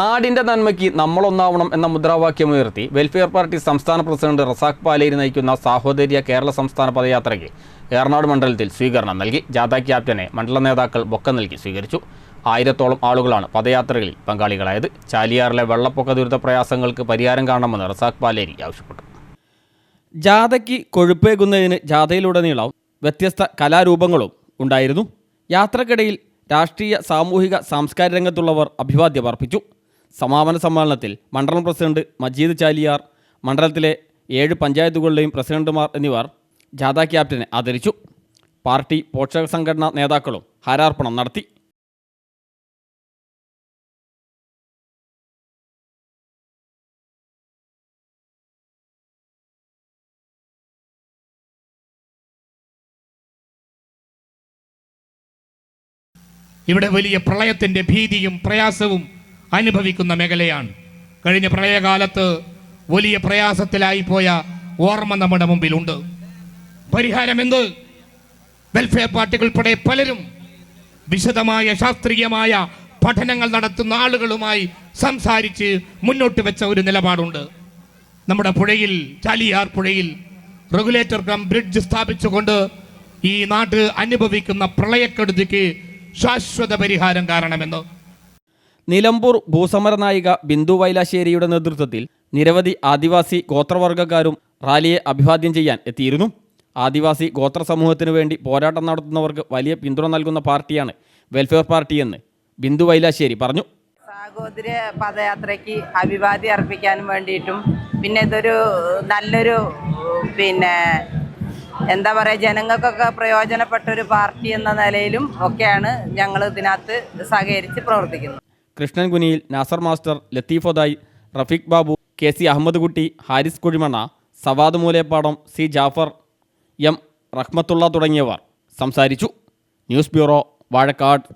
നാടിന്റെ നന്മയ്ക്ക് നമ്മളൊന്നാവണം എന്ന മുദ്രാവാക്യം ഉയർത്തി വെൽഫെയർ പാർട്ടി സംസ്ഥാന പ്രസിഡന്റ് റസാഖ് പാലേരി നയിക്കുന്ന സാഹോദര്യ കേരള സംസ്ഥാന പദയാത്രയ്ക്ക് ഏറനാട് മണ്ഡലത്തിൽ സ്വീകരണം നൽകി. ജാഥ ക്യാപ്റ്റനെ മണ്ഡല നേതാക്കൾ ബൊക്ക നൽകി സ്വീകരിച്ചു. ആയിരത്തോളം ആളുകളാണ് പദയാത്രകളിൽ പങ്കാളികളായത്. ചാലിയാറിലെ വെള്ളപ്പൊക്ക ദുരിത പ്രയാസങ്ങൾക്ക് പരിഹാരം കാണണമെന്ന് റസാഖ് പാലേരി ആവശ്യപ്പെട്ടു. ജാഥയ്ക്ക് കൊഴുപ്പേകുന്നതിന് ജാഥയിലുടനീളം വ്യത്യസ്ത കലാരൂപങ്ങളും ഉണ്ടായിരുന്നു. യാത്രക്കിടയിൽ രാഷ്ട്രീയ സാമൂഹിക സാംസ്കാരിക രംഗത്തുള്ളവർ അഭിവാദ്യം അർപ്പിച്ചു. സമാപന സമ്മേളനത്തിൽ മണ്ഡലം പ്രസിഡന്റ് മജീദ് ചാലിയാർ മണ്ഡലത്തിലെ ഏഴ് പഞ്ചായത്തുകളിലെയും പ്രസിഡന്റുമാർ എന്നിവർ ജാഥ ക്യാപ്റ്റനെ ആദരിച്ചു. പാർട്ടി പോഷക സംഘടനാ നേതാക്കളും ഹാരാർപ്പണം നടത്തി. ഇവിടെ വലിയ പ്രളയത്തിന്റെ ഭീതിയും പ്രയാസവും അനുഭവിക്കുന്ന മേഖലയാണ്. കഴിഞ്ഞ പ്രളയകാലത്ത് വലിയ പ്രയാസത്തിലായിപ്പോയ ഓർമ്മ നമ്മുടെ മുമ്പിലുണ്ട്. പരിഹാരം എന്ത് വെൽഫെയർ പാർട്ടികൾ ഉൾപ്പെടെ പലരും വിശദമായ ശാസ്ത്രീയമായ പഠനങ്ങൾ നടത്തുന്ന ആളുകളുമായി സംസാരിച്ച് മുന്നോട്ട് വെച്ച ഒരു നിലപാടുണ്ട്. നമ്മുടെ പുഴയിൽ ചാലിയാർ പുഴയിൽ റെഗുലേറ്റർ കം ബ്രിഡ്ജ് സ്ഥാപിച്ചുകൊണ്ട് ഈ നാട് അനുഭവിക്കുന്ന പ്രളയക്കെടുതിക്ക് ശാശ്വത പരിഹാരം കാരണമെന്ന്. നിലമ്പൂർ ഭൂസമര നായിക ബിന്ദു വൈലാശ്ശേരിയുടെ നേതൃത്വത്തിൽ നിരവധി ആദിവാസി ഗോത്രവർഗക്കാരും റാലിയെ അഭിവാദ്യം ചെയ്യാൻ എത്തിയിരുന്നു. ആദിവാസി ഗോത്ര സമൂഹത്തിനു വേണ്ടി പോരാട്ടം നടത്തുന്നവർക്ക് വലിയ പിന്തുണ നൽകുന്ന പാർട്ടിയാണ് വെൽഫെയർ പാർട്ടിയെന്ന് ബിന്ദു വൈലാശ്ശേരി പറഞ്ഞു. സാഹോദര്യ പദയാത്രയ്ക്ക് അഭിവാദ്യം അർപ്പിക്കാനും വേണ്ടിയിട്ടും പിന്നെ ഇതൊരു നല്ലൊരു പിന്നെ എന്താ പറയുക ജനങ്ങൾക്കൊക്കെ പ്രയോജനപ്പെട്ട ഒരു പാർട്ടി എന്ന നിലയിലും ഒക്കെയാണ് ഞങ്ങൾ ഇതിനകത്ത് സഹകരിച്ച് പ്രവർത്തിക്കുന്നത്. Krishnan Kuniyil Nasar master ലത്തീഫോദായ് Rafeeq Babu K C Ahammed Kutty Haris Kuzhimanna Savad Moolepadam C Jafar M Rahmathulla തുടങ്ങിയവർ. സംസാരിച്ചു. News bureau Vazhakkad.